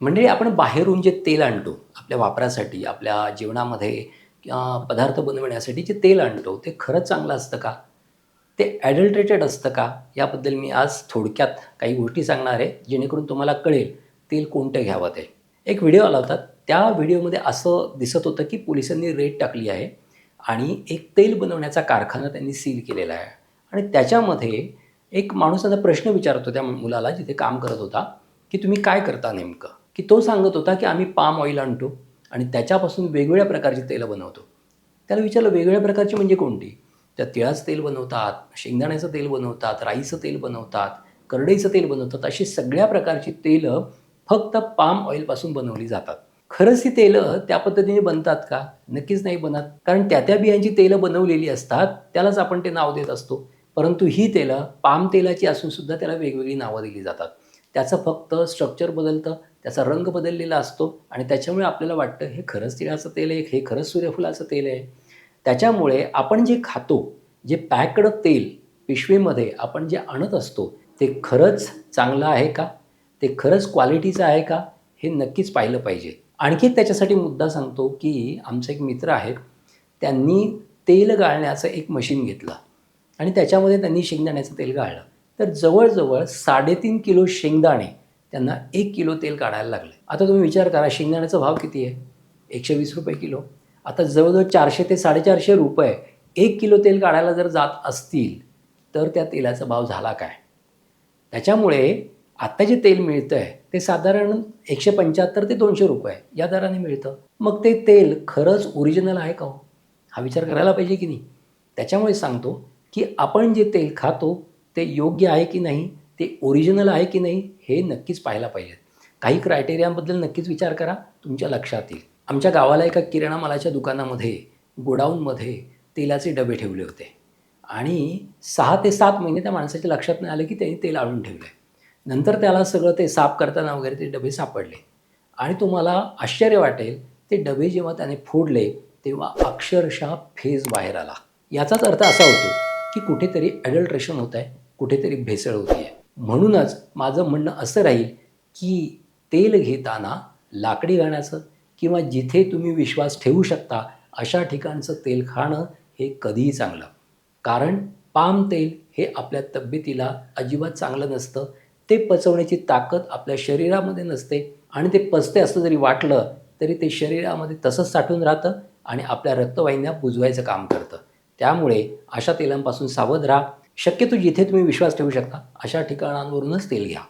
म्हणजे आपण बाहेरून जे तेल आणतो आपल्या वापरासाठी आपल्या जीवनामध्ये किंवा पदार्थ बनवण्यासाठी जे तेल आणतो ते खरंच चांगलं असतं का? ते ॲडल्ट्रेटेड असतं का? याबद्दल मी आज थोडक्यात काही गोष्टी सांगणार आहे जेणेकरून तुम्हाला कळेल तेल कोणतं घ्यावं ते. एक व्हिडिओ आला होता त्या व्हिडिओमध्ये असं दिसत होतं की पोलिसांनी रेड टाकली आहे आणि एक तेल बनवण्याचा कारखाना त्यांनी सील केलेला आहे. आणि त्याच्यामध्ये एक माणूस आता प्रश्न विचारतो त्या मुलाला जिथे काम करत होता की तुम्ही काय करता नेमकं? की तो सांगत होता की आम्ही पाम ऑइल आणतो आणि त्याच्यापासून वेगवेगळ्या प्रकारची तेलं बनवतो. त्याला विचारलं वेगवेगळ्या प्रकारची म्हणजे कोणती? त्या तिळाचं तेल बनवतात शेंगदाण्याचं तेल बनवतात राईचं तेल बनवतात करडईचं तेल बनवतात अशी सगळ्या प्रकारची तेलं फक्त पाम ऑइलपासून बनवली जातात. खरंच ही तेलं त्या पद्धतीने बनतात का? नक्कीच नाही बनत. कारण त्या त्या बियांची तेलं बनवलेली असतात त्यालाच आपण ते नाव देत असतो. परंतु ही तेलं पाम तेलाची असून सुद्धा त्याला वेगवेगळी नावं दिली जातात. त्याचं फक्त स्ट्रक्चर बदलतं त्याचा रंग बदललेला असतो आणि त्याच्यामुळे आपल्याला वाटतं हे खरंच तिळाचं तेल आहे हे खरंच सूर्यफुलाचं तेल आहे. त्याच्यामुळे आपण जे खातो जे पॅकड तेल पिशवीमध्ये आपण जे आणत असतो ते खरंच चांगलं आहे का? ते खरंच क्वालिटीचं आहे का? हे नक्कीच पाहिलं पाहिजे. आणखी त्याच्यासाठी मुद्दा सांगतो की आमचे एक मित्र आहेत त्यांनी तेल गाळण्याचं एक मशीन घेतलं आणि त्याच्यामध्ये त्यांनी शेंगदाण्याचं तेल गाळलं. तर जवळजवळ साडेतीन किलो शेंगदाणे त्यांना एक किलो तेल काढायला लागलं. आता तुम्ही विचार करा शेंगदाण्याचा भाव किती आहे? एकशे वीस रुपये किलो. आता जवळजवळ चारशे ते साडेचारशे रुपये एक किलो तेल काढायला जर जात असतील तर त्या तेलाचा भाव झाला काय? त्याच्यामुळे आत्ता जे तेल मिळतं आहे ते साधारण एकशे पंच्याहत्तर ते दोनशे रुपये या दराने मिळतं. मग ते तेल खरंच ओरिजिनल आहे का हो? हा विचार करायला पाहिजे की नाही? त्याच्यामुळे सांगतो की आपण जे तेल खातो ते योग्य आहे की नाही ते ओरिजिनल आहे की नाही हे नक्कीच पाहायला पाहिजेत. काही क्रायटेरियाबद्दल नक्कीच विचार करा तुमच्या लक्षात येईल. आमच्या गावाला एका किराणा मालाच्या दुकानामध्ये गोडाऊनमध्ये तेलाचे डबे ठेवले होते. आणि सहा ते सात महिने त्या माणसाच्या लक्षात नाही आलं की त्यांनी तेल आणून ठेवलं आहे नंतर त्याला सगळं ते साफ करताना वगैरे ते डबे सापडले. आणि तुम्हाला आश्चर्य वाटेल ते डबे जेव्हा त्याने फोडले तेव्हा अक्षरशः फेज बाहेर आला. याचाच अर्थ असा होतो की कुठेतरी ॲडल्ट्रेशन होत आहे कुठेतरी भेसळ होती आहे म्हणूनच माझं म्हणणं असं राहील की तेल घेताना लाकडी घाण्याचं किंवा जिथे तुम्ही विश्वास ठेवू शकता अशा ठिकाणचं तेल खाणं हे कधीही चांगलं. कारण पाम तेल हे आपल्या तब्येतीला अजिबात चांगलं नसतं. ते पचवण्याची ताकद आपल्या शरीरामध्ये नसते आणि ते पचते असं जरी वाटलं तरी ते शरीरामध्ये तसंच साठून राहतं आणि आपल्या रक्तवाहिन्या बुजवायचं काम करतं. त्यामुळे अशा तेलांपासून सावध राहा. शक्यतो जिथे तुम्ही विश्वास ठेवू शकता अशा ठिकाणांवरूनच तेल घ्या.